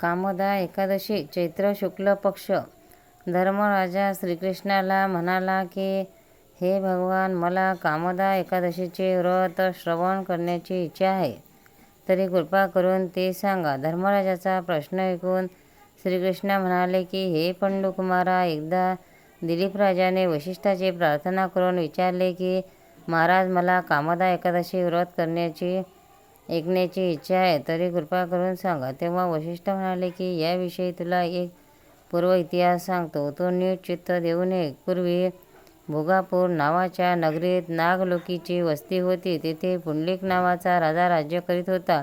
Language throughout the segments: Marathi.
कामदा एकादशी चैत्र शुक्ल पक्ष. धर्मराजा श्रीकृष्णाला म्हणाला की हे भगवान मला कामदा एकादशीचे व्रत श्रवण करण्याची इच्छा आहे. तरी कृपा करून ते सांगा. धर्मराजाचा प्रश्न ऐकून श्रीकृष्ण म्हणाले की हे पंडुकुमारा एकदा दिलीपराजाने वशिष्ठाची प्रार्थना करून विचारले की महाराज मला कामदा एकादशी व्रत करण्याची ऐकण्याची इच्छा आहे तरी कृपा करून सांगा. तेव्हा वशिष्ठ म्हणाले की याविषयी तुला एक पूर्व इतिहास सांगतो. तो नीट चित्त देऊ नये पूर्वी भोगापूर नावाच्या नगरीत नागलोकीची वस्ती होती. तेथे पुंडलिक नावाचा राजा राज्य करीत होता.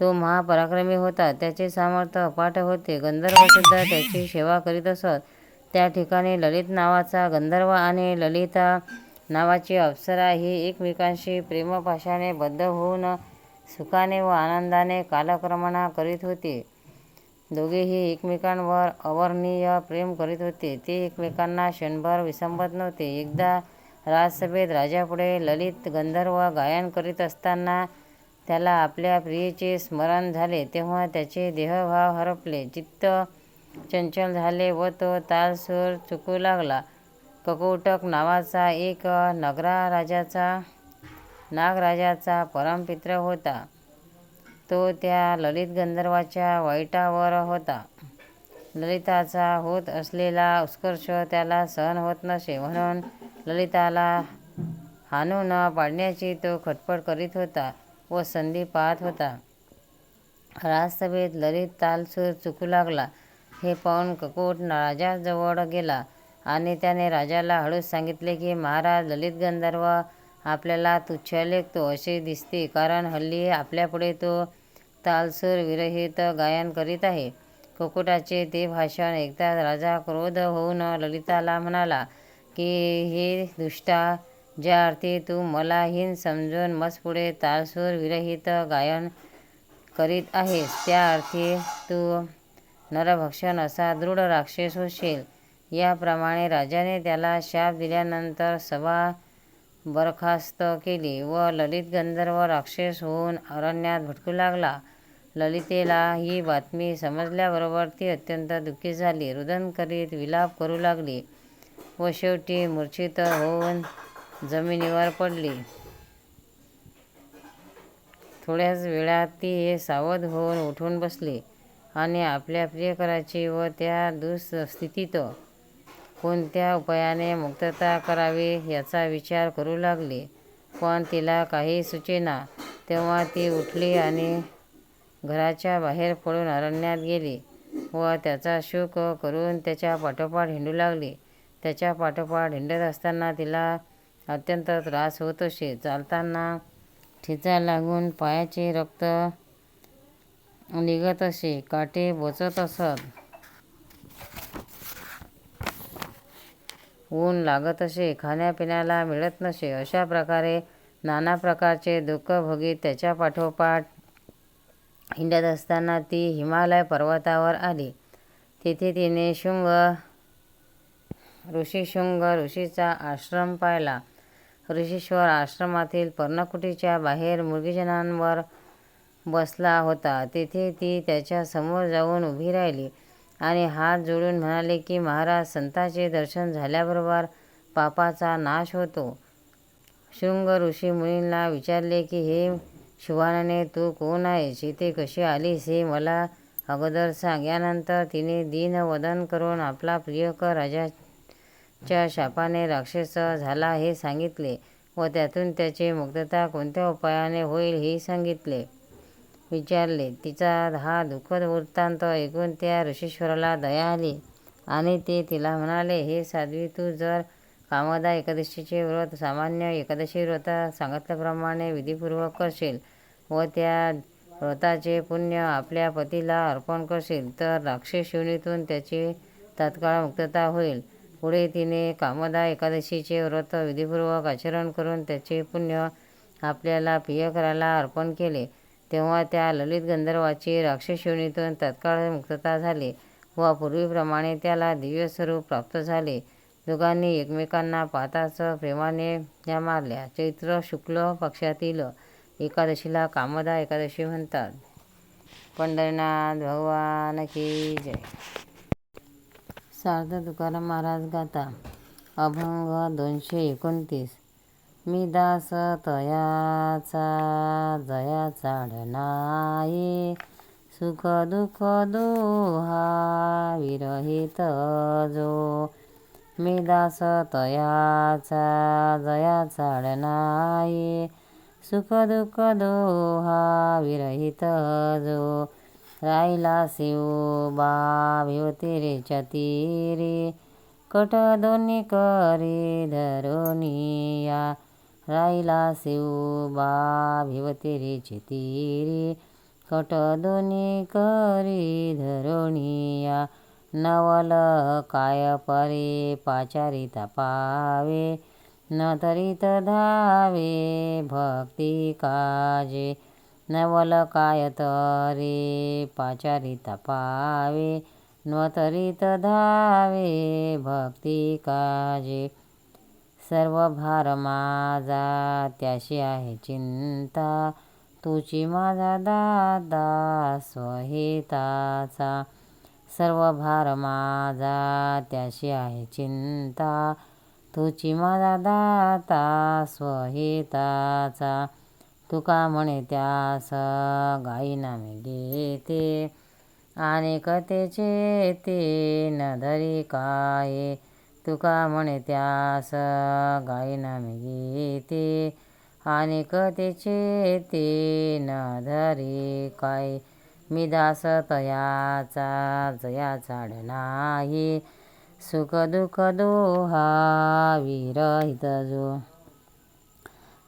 तो महापराक्रमी होता. त्याचे सामर्थ्य अपाट होते. गंधर्वसुद्धा त्याची सेवा करीत असत. त्या ठिकाणी ललित नावाचा गंधर्व आणि ललिता नावाची अप्सरा ही एकमेकांशी प्रेमपाशाने बद्ध होऊन सुखाने व आनंदाने कालक्रमणा करीत होते. दोघेही एकमेकांवर अवर्णीय प्रेम करीत होते. ते एकमेकांना क्षणभर विसंबत नव्हते. एकदा राजसभेत राजापुढे ललित गंधर्व गायन करीत असताना त्याला आपल्या प्रियेचे स्मरण झाले तेव्हा त्याचे देहभाव हरपले. चित्त चंचल झाले व तो तालसूर चुकू लागला. ककोटक नावाचा एक नगरा राजाचा नागराजाचा परमपित्र होता. तो त्या ललित गंधर्वाच्या वाईटावर होता. ललिताचा होत असलेला उत्कर्ष त्याला सहन होत नसे म्हणून ललिताला हाणू न पाडण्याची तो खटपट करीत होता व संधी पाहत होता. राजसभेत ललित तालसूर चुकू लागला. हे पाहून ककोट राजाजवळ गेला आणि त्याने राजाला हळूच सांगितले की महाराज ललित गंधर्व आपल्याला तुच्छ लेखतो असे दिसते कारण हल्ली आपल्यापुढे तो तालसूर विरहित गायन करीत आहे. कुकुटाचे ते भाषण ऐकताच राजा क्रोध होऊन ललिताला म्हणाला की हे दुष्टा ज्या अर्थी तू मला हीन समजून मजपुढे तालसूर विरहित गायन करीत आहेस त्या अर्थी तू नरभक्षण असा दृढ राक्षस होशील. याप्रमाणे राजाने त्याला शाप दिल्यानंतर सभा बरखास्त केली व ललित गंधर्व राक्षस होऊन अरण्यात भटकू लागला. ललितेला ही बातमी समजल्याबरोबर ती अत्यंत दुःखी झाली. रुदन करीत विलाप करू लागली व शेवटी मूर्छित होऊन जमिनीवर पडली. थोड्याच वेळात ती हे सावध होऊन उठून बसली आणि आपल्या प्रियकराची व त्या दुःस्थितीत कोणत्या उपायाने मुक्तता करावी याचा विचार करू लागली. पण तिला काही सुचेना. तेव्हा ती उठली आणि घराच्या बाहेर पडून अरण्यात गेली व त्याचा शोक करून त्याच्या पाठोपाठ हिंडू लागली. त्याच्या पाठोपाठ हिंडत असताना तिला अत्यंत त्रास होत असे. चालताना ठिचा लागून पायाचे रक्त निघत असे. काटे बोचत असत. ऊन लागत असे खाण्यापिण्याला मिळत नसे अशा प्रकारे नाना प्रकारचे दुःख भोगी त्याच्या पाठोपाठ हिंडत असताना ती हिमालय पर्वतावर आली. तेथे तिने शुंग ऋषीशुंग ऋषीचा आश्रम पाहिला. ऋषीश्वर आश्रमातील पर्णकुटीच्या बाहेर मृगजनांवर बसला होता. तेथे ती त्याच्यासमोर जाऊन उभी राहिली. आणि हात जोडून म्हणाले की महाराज संताचे दर्शन झाल्याबरोबर पापाचा नाश होतो. शृंग ऋषी मुनींना विचारले की हे शुभानने तू कोण आहेस? इथे कशी आलीस? हे मला अगोदर सांग यानंतर तिने दीनवदन करून आपला प्रियकर राजाच्या शापाने राक्षस झाला हे सांगितले व त्यातून त्याची मुक्तता कोणत्या उपायाने होईल हे सांगितले. विचारले तिचा हा दुःखद वृत्तांत ऐकून त्या ऋषीश्वराला दया आली आणि ते तिला म्हणाले हे साध्वी तू जर कामदा एकादशीचे व्रत सामान्य एकादशी व्रत सांगितल्याप्रमाणे विधीपूर्वक करशील व त्या व्रताचे पुण्य आपल्या पतीला अर्पण करशील तर राक्षस योनीतून त्याची तात्काळ मुक्तता होईल पुढे तिने कामदा एकादशीचे व्रत विधीपूर्वक आचरण करून त्याचे पुण्य आपल्याला प्रियकराला अर्पण केले. तेव्हा त्या ललित गंधर्वाची राक्षस तत्काळ मुक्तता झाली व पूर्वीप्रमाणे त्याला दिव्य स्वरूप प्राप्त झाले. दोघांनी एकमेकांना पाहताच प्रेमाने या मारल्या. चैत्र शुक्ल पक्षातील एकादशीला कामदा एकादशी म्हणतात. पंढरीनाथ भगवान की जय. सार्थ तुकाराम महाराज गाता अभंग दोनशे एकोणतीस. मी दास तयाचा जया चाडणाये सुख दुःख दोहा विरहित जो. मी दास तयाचा जया चाडणाये सुख दुःख दोहा विरहित जो. राहिला शिवबा भिवतीरेच्या तीरी कट दोन्ही करी धरोनिया. राहिला शिवबा भिवतीरेची रे कट दोन्ही करी धरोनिया नवल काय परे पाचारी तपावे न तरीत धावे भक्ती काजे नवल काय तरे पाचारी तपावे न तरीत धावे भक्ती काजे सर्व भार माझा त्याशी आहे चिंता. तुची माझा दादा स्वहिताचा. सर्व भार माझा त्याशी आहे चिंता. तुझी माझा दाता स्वहिताचा. तुका म्हणे त्यास गाई नामे घेते. आणि कथेचे ते न धरी काय. तुका म्हणे त्यास गाई मी घेते आणि कथेचे ते न धरी काय? मी दास तयाचा जया चाड नाही. सुख दुःख दोहा विरहित जो.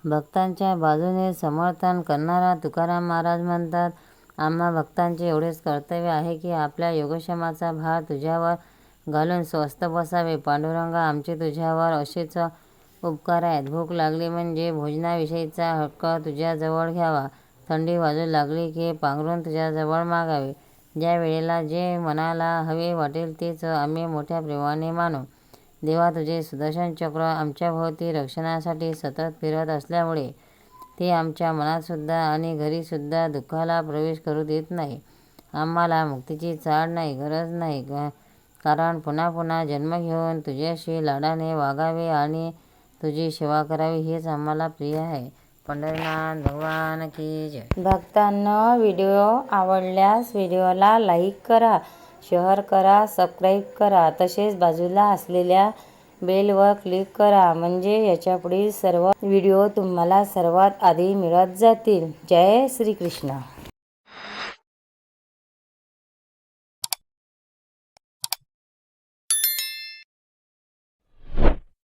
भक्तांच्या बाजूने समर्थन करणारा तुकाराम महाराज म्हणतात आम्हा भक्तांचे एवढेच कर्तव्य आहे की आपल्या योगक्षमाचा भार तुझ्यावर घालून स्वस्थ बसावे. पांडुरंगा आमचे तुझ्यावर असेच उपकार आहेत. भूक लागली म्हणजे भोजनाविषयीचा हक्क तुझ्याजवळ घ्यावा. थंडी वाजू लागली की पांघरून तुझ्याजवळ मागावे. ज्या वेळेला जे मनाला हवे वाटेल तेच आम्ही मोठ्या प्रेमाने मानू. देवा तुझे सुदर्शन चक्र आमच्याभोवती रक्षणासाठी सतत फिरत असल्यामुळे ते आमच्या मनातसुद्धा आणि घरीसुद्धा दुःखाला प्रवेश करू देत नाही. आम्हाला मुक्तीची चाळ नाही गरज नाही. कारण पुन्हा पुन्हा जन्म घेऊन तुझ्याशी लाडाने वागावे आणि तुझी सेवा करावी हेच आम्हाला प्रिय आहे. पंढरीनाथ भगवान की जय. भक्तांना व्हिडिओ आवडल्यास व्हिडिओला लाईक करा शेअर करा सबस्क्राईब करा. तसेच बाजूला असलेल्या बेलवर क्लिक करा म्हणजे याच्यापुढील सर्व व्हिडिओ तुम्हाला सर्वात आधी मिळत जातील. जय श्रीकृष्ण.